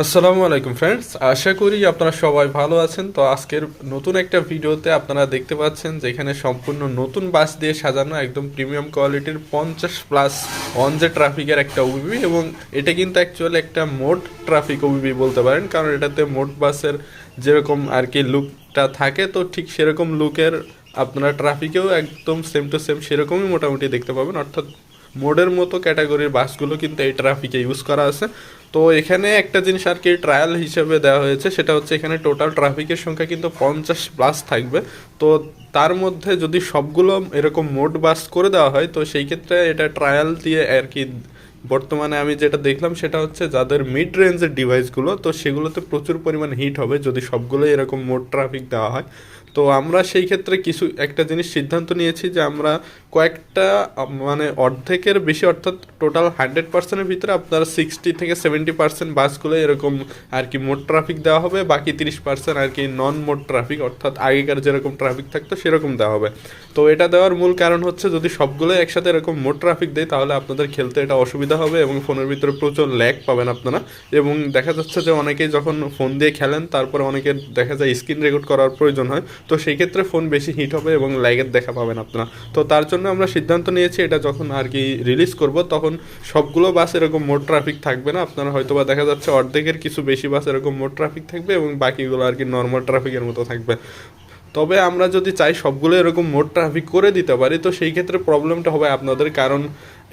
আসসালামু আলাইকুম ফ্রেন্ডস আশা করি আপনারা সবাই ভালো আছেন। তো আজকের নতুন একটা ভিডিওতে আপনারা দেখতে পাচ্ছেন যেখানে সম্পূর্ণ নতুন বাস দিয়ে সাজানো একদম প্রিমিয়াম কোয়ালিটির পঞ্চাশ প্লাস অন যে ট্রাফিকের একটা ওবিবি এবং এটা কিন্তু অ্যাকচুয়ালি একটা মোট ট্রাফিক ওবিবি বলতে পারেন, কারণ এটাতে মোট বাসের যেরকম আর কি লুকটা থাকে, তো ঠিক সেরকম লুকের আপনারা ট্রাফিকেও একদম সেম টু সেম সেরকমই মোটামুটি দেখতে পাবেন। অর্থাৎ মোডের মতো ক্যাটাগরির বাসগুলো কিন্তু এই ট্রাফিকে ইউজ করা আছে। তো এখানে একটা জিনিস আর কি ট্রায়াল হিসেবে দেওয়া হয়েছে, সেটা হচ্ছে এখানে টোটাল ট্রাফিকের সংখ্যা কিন্তু পঞ্চাশ প্লাস থাকবে। তো তার মধ্যে যদি সবগুলো এরকম মোড বাস করে দেওয়া হয়, তো সেই ক্ষেত্রে এটা ট্রায়াল দিয়ে আর কি বর্তমানে আমি যেটা দেখলাম সেটা হচ্ছে যাদের মিড রেঞ্জের ডিভাইসগুলো তো সেগুলোতে প্রচুর পরিমাণ হিট হবে যদি সবগুলোই এরকম মোট ট্রাফিক দেওয়া হয়। তো আমরা সেই ক্ষেত্রে কিছু, একটা জিনিস সিদ্ধান্ত নিয়েছি যে আমরা কয়েকটা মানে অর্ধেকের বেশি অর্থাৎ টোটাল হান্ড্রেড পার্সেন্টের ভিতরে আপনার সিক্সটি থেকে সেভেন্টি পার্সেন্ট বাসগুলো এরকম আর কি মোট ট্রাফিক দেওয়া হবে, বাকি তিরিশ পার্সেন্ট আর কি নন মোট ট্রাফিক অর্থাৎ আগেকার যেরকম ট্রাফিক থাকতো সেরকম দেওয়া হবে। তো এটা দেওয়ার মূল কারণ হচ্ছে যদি সবগুলো একসাথে এরকম মোট ট্রাফিক দেয়, তাহলে আপনাদের খেলতে এটা অসুবিধা হবে এবং ফোনের ভিতরে প্রচুর ল্যাগ পাবেন আপনারা। এবং দেখা যাচ্ছে যে অনেকেই যখন ফোন দিয়ে খেলেন, তারপরে অনেকের দেখা যায় স্ক্রিন রেকর্ড করার প্রয়োজন হয়। তো সেই ক্ষেত্রে ফোন বেশি হিট হবে এবং ল্যাগের দেখা পাবেন আপনারা। তো তার জন্য আমরা সিদ্ধান্ত নিয়েছি এটা যখন আর কি রিলিজ করব, তখন সবগুলো বাস এরকম মোট ট্রাফিক থাকবে না। আপনারা হয়তো বা দেখা যাচ্ছে অর্ধেকের কিছু বেশি বাস এরকম মোট ট্রাফিক থাকবে এবং বাকিগুলো আর কি নর্মাল ট্রাফিকের মতো থাকবে। তবে আমরা যদি চাই সবগুলো এরকম মোড ট্রাফিক করে দিতে পারি, তো সেই ক্ষেত্রে প্রবলেমটা হবে আপনাদের। কারণ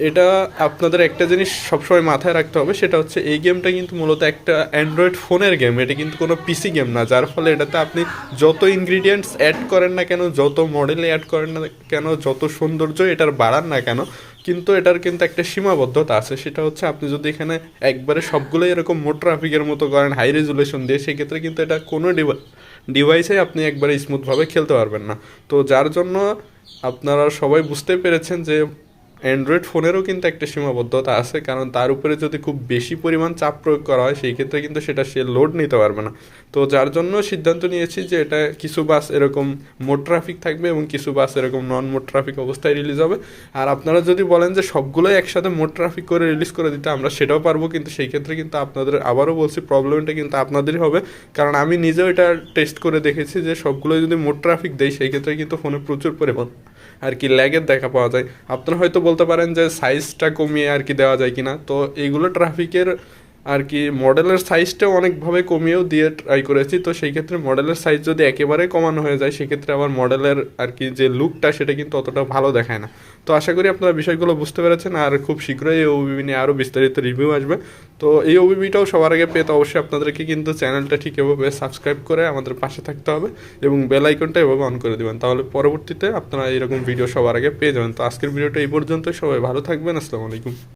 এটা আপনাদের একটা জিনিস সবসময় মাথায় রাখতে হবে, সেটা হচ্ছে এই গেমটা কিন্তু মূলত একটা অ্যান্ড্রয়েড ফোনের গেম এটা কিন্তু কোনো পিসি গেম না, যার ফলে এটাতে আপনি যত ইনগ্রিডিয়েন্টস অ্যাড করেন না কেন, যত মডেলে অ্যাড করেন না কেন, যত সৌন্দর্য এটার বাড়ান না কেন, কিন্তু এটার কিন্তু একটা সীমাবদ্ধতা আছে। সেটা হচ্ছে আপনি যদি এখানে একবারে সবগুলোই এরকম মোট ট্রাফিকের মতো করেন হাই রেজুলেশন দিয়ে, সেক্ষেত্রে কিন্তু এটা কোনো ডিভাইস ডিভাইসে আপনি একবারে স্মুথভাবে খেলতে পারবেন না। তো যার জন্য আপনারা সবাই বুঝতে পেরেছেন যে অ্যান্ড্রয়েড ফোনেরও কিন্তু একটা সীমাবদ্ধতা আছে, কারণ তার উপরে যদি খুব বেশি পরিমাণ চাপ প্রয়োগ করা হয়, সেই ক্ষেত্রে কিন্তু সেটা সে লোড নিতে পারবে না। তো যার জন্য সিদ্ধান্ত নিয়েছি যে এটা কিছু বাস এরকম মোট ট্রাফিক থাকবে এবং কিছু বাস এরকম নন মোট ট্রাফিক অবস্থায় রিলিজ হবে। আর আপনারা যদি বলেন যে সবগুলোই একসাথে মোট ট্রাফিক করে রিলিজ করে দিতে আমরা সেটাও পারব, কিন্তু সেই ক্ষেত্রে কিন্তু আপনাদের আবারও বলছি প্রবলেমটা কিন্তু আপনাদেরই হবে। কারণ আমি নিজেও এটা টেস্ট করে দেখেছি যে সবগুলো যদি মোট ট্রাফিক দেয়, সেই ক্ষেত্রে কিন্তু ফোনে প্রচুর পরিমাণ আর কি ল্যাগের দেখা পাওয়া যায়। আপনারা হয়তো বলতে পারেন যে সাইজটা কমিয়ে আর কি দেওয়া যায় কিনা। তো এইগুলো ট্রাফিকের আর কি মডেলের সাইজটাও অনেকভাবে কমিয়েও দিয়ে ট্রাই করেছি। তো সেই ক্ষেত্রে মডেলের সাইজ যদি একেবারে কমানো হয়ে যায়, সেক্ষেত্রে আবার মডেলের আর কি যে লুকটা সেটা কিন্তু অতটা ভালো দেখায় না। তো আশা করি আপনারা বিষয়গুলো বুঝতে পেরেছেন আর খুব শীঘ্রই এই ওবিবি নিয়ে আরও বিস্তারিত রিভিউ আসবে। তো এই ওবিবিটাও সবার আগে পেতে অবশ্যই আপনাদেরকে কিন্তু চ্যানেলটা ঠিক এভাবে সাবস্ক্রাইব করে আমাদের পাশে থাকতে হবে এবং বেল আইকনটা এভাবে অন করে দেবেন। তাহলে পরবর্তীতে আপনারা এরকম ভিডিও সবার আগে পেয়ে যাবেন। তো আজকের ভিডিওটা এই পর্যন্তই। সবাই ভালো থাকবেন। আসসালামু আলাইকুম।